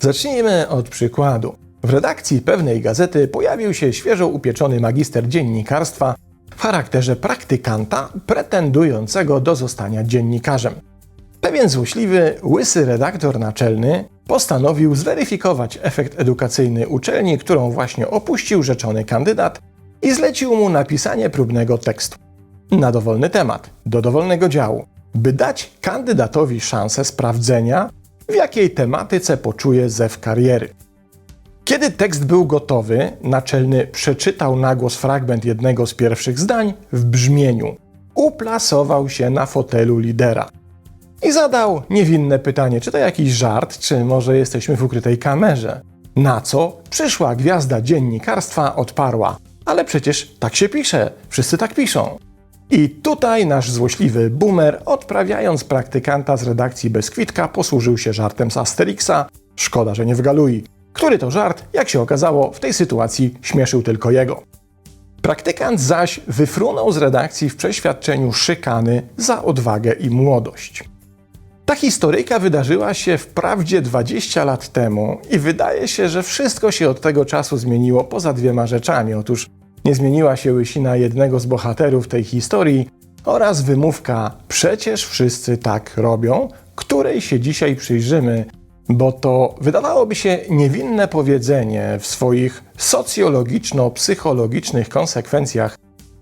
Zacznijmy od przykładu. W redakcji pewnej gazety pojawił się świeżo upieczony magister dziennikarstwa w charakterze praktykanta pretendującego do zostania dziennikarzem. Pewien złośliwy, łysy redaktor naczelny postanowił zweryfikować efekt edukacyjny uczelni, którą właśnie opuścił rzeczony kandydat i zlecił mu napisanie próbnego tekstu. Na dowolny temat, do dowolnego działu, by dać kandydatowi szansę sprawdzenia, w jakiej tematyce poczuje zew kariery. Kiedy tekst był gotowy, naczelny przeczytał na głos fragment jednego z pierwszych zdań w brzmieniu: Uplasował się na fotelu lidera. I zadał niewinne pytanie, czy to jakiś żart, czy może jesteśmy w ukrytej kamerze. Na co przyszła gwiazda dziennikarstwa odparła: Ale przecież tak się pisze, wszyscy tak piszą. I tutaj nasz złośliwy boomer, odprawiając praktykanta z redakcji Beskwitka, posłużył się żartem z Asterixa, szkoda, że nie w Galui, który to żart, jak się okazało, w tej sytuacji śmieszył tylko jego. Praktykant zaś wyfrunął z redakcji w przeświadczeniu szykany za odwagę i młodość. Ta historyjka wydarzyła się wprawdzie 20 lat temu i wydaje się, że wszystko się od tego czasu zmieniło poza dwiema rzeczami. Otóż nie zmieniła się łysina jednego z bohaterów tej historii oraz wymówka przecież wszyscy tak robią, której się dzisiaj przyjrzymy, bo to wydawałoby się niewinne powiedzenie w swoich socjologiczno-psychologicznych konsekwencjach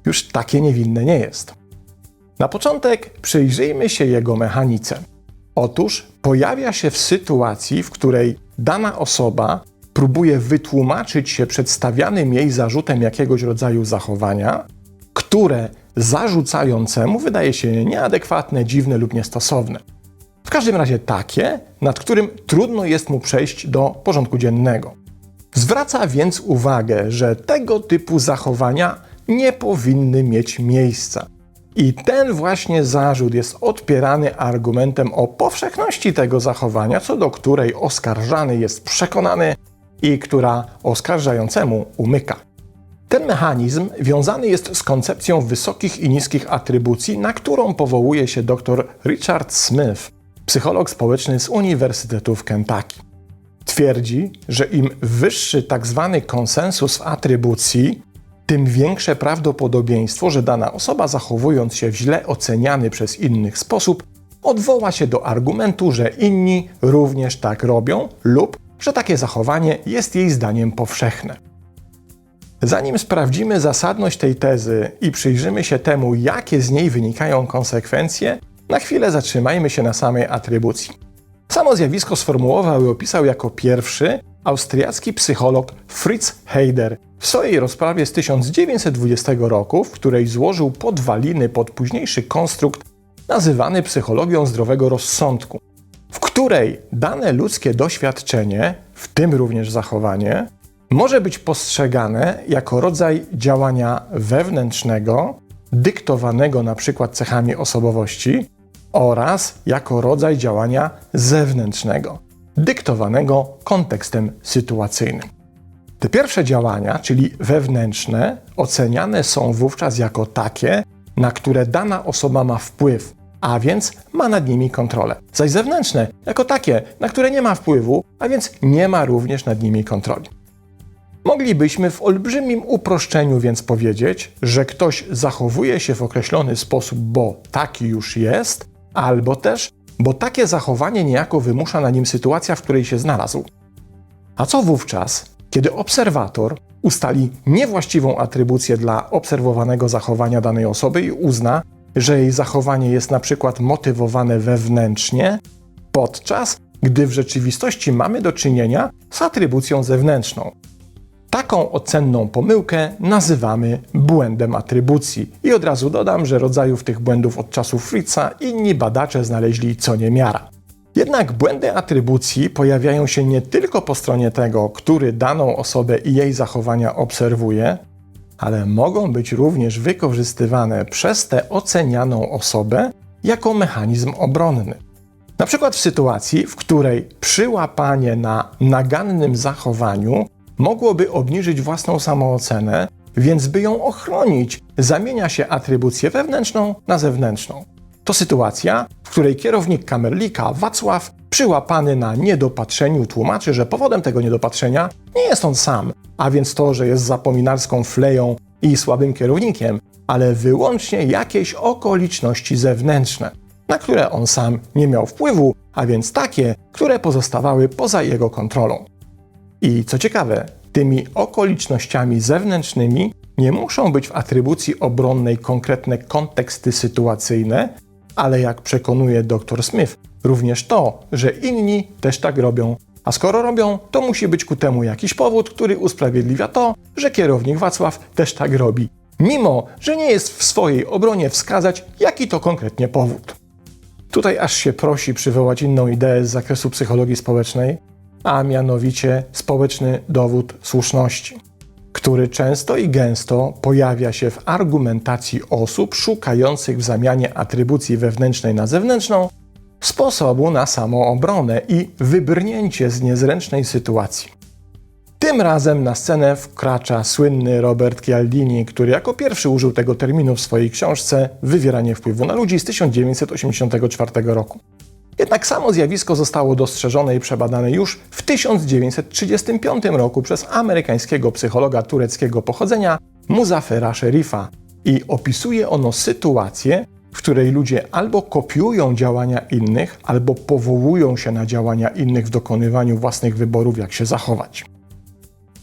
już takie niewinne nie jest. Na początek przyjrzyjmy się jego mechanice. Otóż pojawia się w sytuacji, w której dana osoba próbuje wytłumaczyć się przedstawianym jej zarzutem jakiegoś rodzaju zachowania, które zarzucającemu wydaje się nieadekwatne, dziwne lub niestosowne. W każdym razie takie, nad którym trudno jest mu przejść do porządku dziennego. Zwraca więc uwagę, że tego typu zachowania nie powinny mieć miejsca. I ten właśnie zarzut jest odpierany argumentem o powszechności tego zachowania, co do której oskarżany jest przekonany i która oskarżającemu umyka. Ten mechanizm wiązany jest z koncepcją wysokich i niskich atrybucji, na którą powołuje się dr Richard Smith, psycholog społeczny z Uniwersytetu w Kentucky. Twierdzi, że im wyższy tak zwany konsensus w atrybucji, tym większe prawdopodobieństwo, że dana osoba zachowując się w źle oceniany przez innych sposób, odwoła się do argumentu, że inni również tak robią lub że takie zachowanie jest jej zdaniem powszechne. Zanim sprawdzimy zasadność tej tezy i przyjrzymy się temu, jakie z niej wynikają konsekwencje, na chwilę zatrzymajmy się na samej atrybucji. Samo zjawisko sformułował i opisał jako pierwszy austriacki psycholog Fritz Heider w swojej rozprawie z 1920 roku, w której złożył podwaliny pod późniejszy konstrukt nazywany psychologią zdrowego rozsądku, której dane ludzkie doświadczenie, w tym również zachowanie, może być postrzegane jako rodzaj działania wewnętrznego, dyktowanego na przykład cechami osobowości, oraz jako rodzaj działania zewnętrznego, dyktowanego kontekstem sytuacyjnym. Te pierwsze działania, czyli wewnętrzne, oceniane są wówczas jako takie, na które dana osoba ma wpływ, a więc ma nad nimi kontrolę. Zaś zewnętrzne, jako takie, na które nie ma wpływu, a więc nie ma również nad nimi kontroli. Moglibyśmy w olbrzymim uproszczeniu więc powiedzieć, że ktoś zachowuje się w określony sposób, bo taki już jest, albo też, bo takie zachowanie niejako wymusza na nim sytuacja, w której się znalazł. A co wówczas, kiedy obserwator ustali niewłaściwą atrybucję dla obserwowanego zachowania danej osoby i uzna, że jej zachowanie jest na przykład motywowane wewnętrznie, podczas gdy w rzeczywistości mamy do czynienia z atrybucją zewnętrzną. Taką ocenną pomyłkę nazywamy błędem atrybucji. I od razu dodam, że rodzajów tych błędów od czasów Fritza inni badacze znaleźli co niemiara. Jednak błędy atrybucji pojawiają się nie tylko po stronie tego, który daną osobę i jej zachowania obserwuje, ale mogą być również wykorzystywane przez tę ocenianą osobę jako mechanizm obronny. Na przykład w sytuacji, w której przyłapanie na nagannym zachowaniu mogłoby obniżyć własną samoocenę więc by ją ochronić, zamienia się atrybucję wewnętrzną na zewnętrzną. To sytuacja, w której kierownik Kamerlika Wacław, przyłapany na niedopatrzeniu, tłumaczy, że powodem tego niedopatrzenia nie jest on sam, a więc to, że jest zapominarską fleją i słabym kierownikiem, ale wyłącznie jakieś okoliczności zewnętrzne, na które on sam nie miał wpływu, a więc takie, które pozostawały poza jego kontrolą. I co ciekawe, tymi okolicznościami zewnętrznymi nie muszą być w atrybucji obronnej konkretne konteksty sytuacyjne, ale jak przekonuje dr Smith, również to, że inni też tak robią. A skoro robią, to musi być ku temu jakiś powód, który usprawiedliwia to, że kierownik Wacław też tak robi, mimo że nie jest w swojej obronie wskazać, jaki to konkretnie powód. Tutaj aż się prosi przywołać inną ideę z zakresu psychologii społecznej, a mianowicie społeczny dowód słuszności, który często i gęsto pojawia się w argumentacji osób szukających w zamianie atrybucji wewnętrznej na zewnętrzną sposobu na samoobronę i wybrnięcie z niezręcznej sytuacji. Tym razem na scenę wkracza słynny Robert Cialdini, który jako pierwszy użył tego terminu w swojej książce Wywieranie wpływu na ludzi z 1984 roku. Jednak samo zjawisko zostało dostrzeżone i przebadane już w 1935 roku przez amerykańskiego psychologa tureckiego pochodzenia Muzafera Sherifa i opisuje ono sytuację, w której ludzie albo kopiują działania innych, albo powołują się na działania innych w dokonywaniu własnych wyborów, jak się zachować.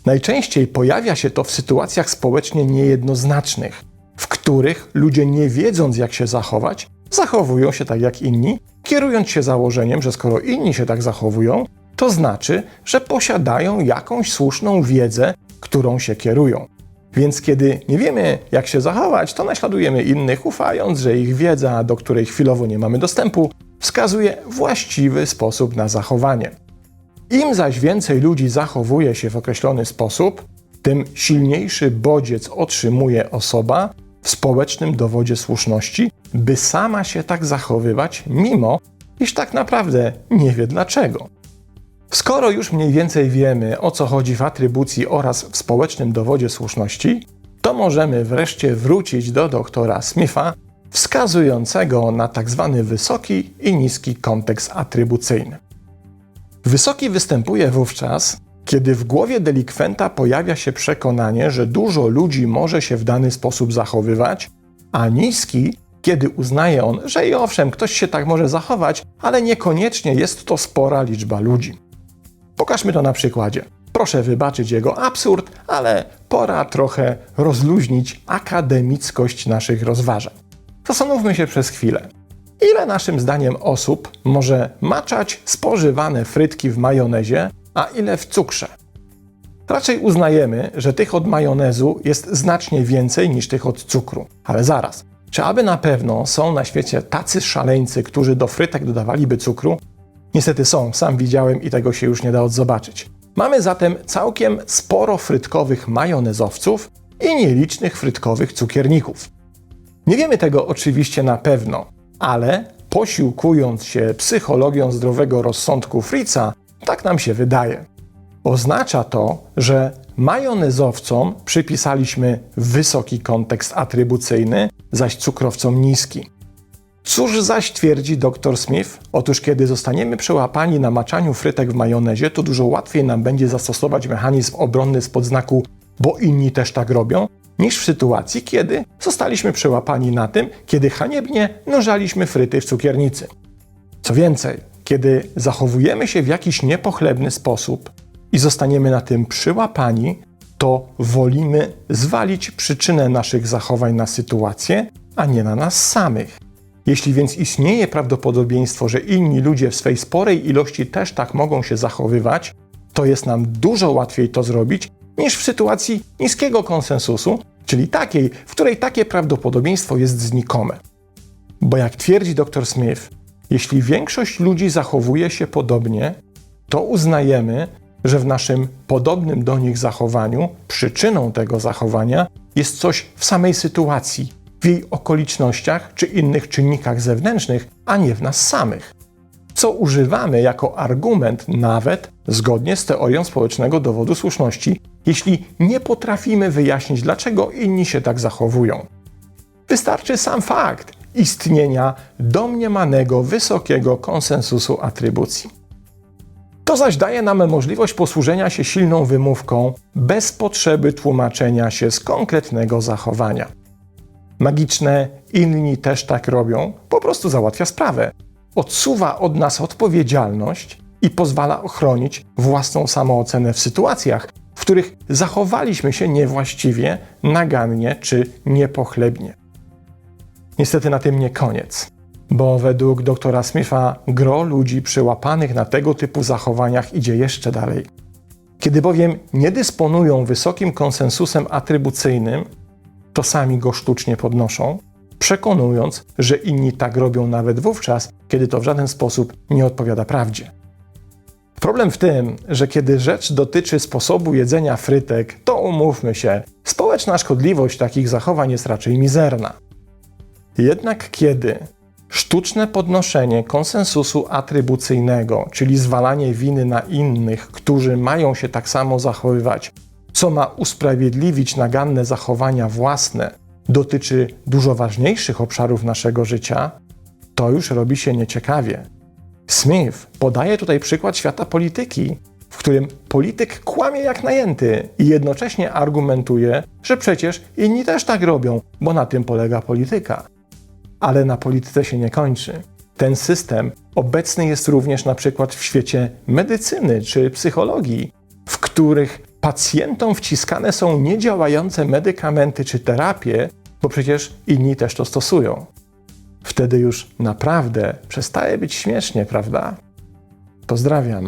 Najczęściej pojawia się to w sytuacjach społecznie niejednoznacznych, w których ludzie nie wiedząc jak się zachować, zachowują się tak jak inni, kierując się założeniem, że skoro inni się tak zachowują, to znaczy, że posiadają jakąś słuszną wiedzę, którą się kierują. Więc kiedy nie wiemy, jak się zachować, to naśladujemy innych, ufając, że ich wiedza, do której chwilowo nie mamy dostępu, wskazuje właściwy sposób na zachowanie. Im zaś więcej ludzi zachowuje się w określony sposób, tym silniejszy bodziec otrzymuje osoba w społecznym dowodzie słuszności, by sama się tak zachowywać, mimo iż tak naprawdę nie wie dlaczego. Skoro już mniej więcej wiemy, o co chodzi w atrybucji oraz w społecznym dowodzie słuszności, to możemy wreszcie wrócić do doktora Smitha, wskazującego na tzw. Tak wysoki i niski kontekst atrybucyjny. Wysoki występuje wówczas, kiedy w głowie delikwenta pojawia się przekonanie, że dużo ludzi może się w dany sposób zachowywać, a niski, kiedy uznaje on, że i owszem, ktoś się tak może zachować, ale niekoniecznie jest to spora liczba ludzi. Pokażmy to na przykładzie. Proszę wybaczyć jego absurd, ale pora trochę rozluźnić akademickość naszych rozważań. Zastanówmy się przez chwilę. Ile naszym zdaniem osób może maczać spożywane frytki w majonezie, a ile w cukrze? Raczej uznajemy, że tych od majonezu jest znacznie więcej niż tych od cukru. Ale zaraz, czy aby na pewno są na świecie tacy szaleńcy, którzy do frytek dodawaliby cukru? Niestety są, sam widziałem i tego się już nie da odzobaczyć. Mamy zatem całkiem sporo frytkowych majonezowców i nielicznych frytkowych cukierników. Nie wiemy tego oczywiście na pewno, ale posiłkując się psychologią zdrowego rozsądku Fritza, tak nam się wydaje. Oznacza to, że majonezowcom przypisaliśmy wysoki kontekst atrybucyjny, zaś cukrowcom niski. Cóż zaś twierdzi dr Smith? Otóż kiedy zostaniemy przełapani na maczaniu frytek w majonezie, to dużo łatwiej nam będzie zastosować mechanizm obronny z podznaku bo inni też tak robią, niż w sytuacji, kiedy zostaliśmy przełapani na tym, kiedy haniebnie nożaliśmy fryty w cukiernicy. Co więcej, kiedy zachowujemy się w jakiś niepochlebny sposób i zostaniemy na tym przyłapani, to wolimy zwalić przyczynę naszych zachowań na sytuację, a nie na nas samych. Jeśli więc istnieje prawdopodobieństwo, że inni ludzie w swej sporej ilości też tak mogą się zachowywać, to jest nam dużo łatwiej to zrobić niż w sytuacji niskiego konsensusu, czyli takiej, w której takie prawdopodobieństwo jest znikome. Bo jak twierdzi dr Smith, jeśli większość ludzi zachowuje się podobnie, to uznajemy, że w naszym podobnym do nich zachowaniu przyczyną tego zachowania jest coś w samej sytuacji, w jej okolicznościach czy innych czynnikach zewnętrznych, a nie w nas samych. co używamy jako argument nawet zgodnie z teorią społecznego dowodu słuszności, jeśli nie potrafimy wyjaśnić, dlaczego inni się tak zachowują. Wystarczy sam fakt istnienia domniemanego wysokiego konsensusu atrybucji. To zaś daje nam możliwość posłużenia się silną wymówką bez potrzeby tłumaczenia się z konkretnego zachowania. Magiczne inni też tak robią, po prostu załatwia sprawę. Odsuwa od nas odpowiedzialność i pozwala ochronić własną samoocenę w sytuacjach, w których zachowaliśmy się niewłaściwie, nagannie czy niepochlebnie. Niestety na tym nie koniec, bo według doktora Smitha gro ludzi przyłapanych na tego typu zachowaniach idzie jeszcze dalej. Kiedy bowiem nie dysponują wysokim konsensusem atrybucyjnym, to sami go sztucznie podnoszą, przekonując, że inni tak robią nawet wówczas, kiedy to w żaden sposób nie odpowiada prawdzie. Problem w tym, że kiedy rzecz dotyczy sposobu jedzenia frytek, to umówmy się, społeczna szkodliwość takich zachowań jest raczej mizerna. Jednak kiedy sztuczne podnoszenie konsensusu atrybucyjnego, czyli zwalanie winy na innych, którzy mają się tak samo zachowywać, co ma usprawiedliwić naganne zachowania własne, dotyczy dużo ważniejszych obszarów naszego życia, to już robi się nieciekawie. Smith podaje tutaj przykład świata polityki, w którym polityk kłamie jak najęty i jednocześnie argumentuje, że przecież inni też tak robią, bo na tym polega polityka. Ale na polityce się nie kończy. Ten system obecny jest również na przykład w świecie medycyny czy psychologii, w których pacjentom wciskane są niedziałające medykamenty czy terapie, bo przecież inni też to stosują. Wtedy już naprawdę przestaje być śmiesznie, prawda? Pozdrawiam.